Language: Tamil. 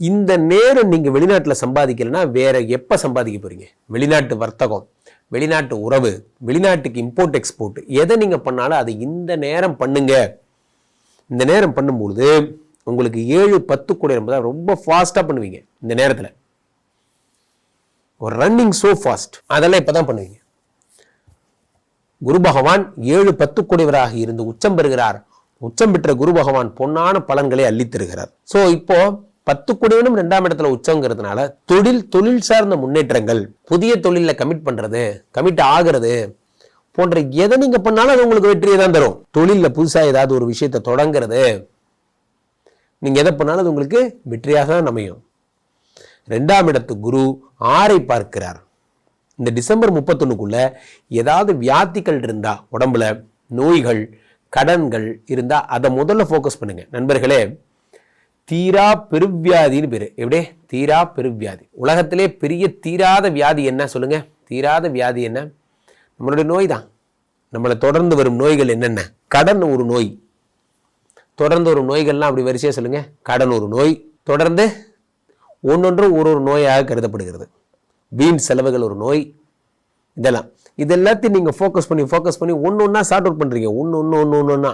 இந்த நேரம் நீங்கள் வெளிநாட்டில் சம்பாதிக்கலைன்னா வேறு எப்போ சம்பாதிக்க போகிறீங்க வெளிநாட்டு வர்த்தகம் வெளிநாட்டு உறவு வெளிநாட்டுக்கு இம்போர்ட் எக்ஸ்போர்ட் எதை நீங்கள் பண்ணாலும் அதை இந்த நேரம் பண்ணுங்க. இந்த நேரம் பண்ணும்பொழுது உங்களுக்கு ஏழு பத்து கூட என்பதை ரொம்ப ஃபாஸ்ட்டாக பண்ணுவீங்க இந்த நேரத்தில். ஒரு ரன்னிங் ஸோ ஃபாஸ்ட் அதெல்லாம் இப்போ தான் பண்ணுவீங்க. குரு பகவான் ஏழு பத்து குடைவராக இருந்து உச்சம் பெறுகிறார். உச்சம் பெற்ற குரு பகவான் பொன்னான பலன்களை அள்ளித்தருகிறார் ஸோ இப்போது பத்து குடைவனும் ரெண்டாம் இடத்துல உச்சங்கிறதுனால தொழில் தொழில் சார்ந்த முன்னேற்றங்கள் புதிய தொழிலில் கமிட் பண்றது கமிட் ஆகிறது போன்ற எதை நீங்க பண்ணாலும் அது உங்களுக்கு வெற்றியை தான் தரும். தொழிலில் புதுசாக ஏதாவது ஒரு விஷயத்தை தொடங்குறது நீங்க எதை பண்ணாலும் அது உங்களுக்கு வெற்றியாக தான் அமையும். ரெண்டாம் இடத்து குரு ஆறை பார்க்கிறார். இந்த டிசம்பர் முப்பத்தொன்னுக்குள்ள ஏதாவது வியாதிகள் இருந்தா உடம்புல நோய்கள் கடன்கள் இருந்தால் அதை முதல்ல ஃபோக்கஸ் பண்ணுங்க. நண்பர்களே தீரா பெருவியாதின்னு பேர். எப்படியே தீரா பெருவியாதி உலகத்திலே பெரிய தீராத வியாதி என்ன சொல்லுங்க? தீராத வியாதி என்ன? நம்மளுடைய நோய் தான். நம்மளை தொடர்ந்து வரும் நோய்கள் என்னென்ன? கடன் ஒரு நோய். தொடர்ந்து ஒரு நோய்கள்லாம் அப்படி வரிசையாக சொல்லுங்க. கடன் ஒரு நோய். தொடர்ந்து ஒன்றொன்று ஒரு ஒரு நோயாக கருதப்படுகிறது. வீண் செலவுகள் ஒரு நோய். இதெல்லாம். இது எல்லாத்தையும் நீங்கள் ஃபோக்கஸ் பண்ணி ஃபோக்கஸ் பண்ணி ஒன்று ஒன்றா சார்ட் அவுட் பண்ணுறீங்க ஒன்று ஒன்று ஒன்று ஒன்று ஒன்றா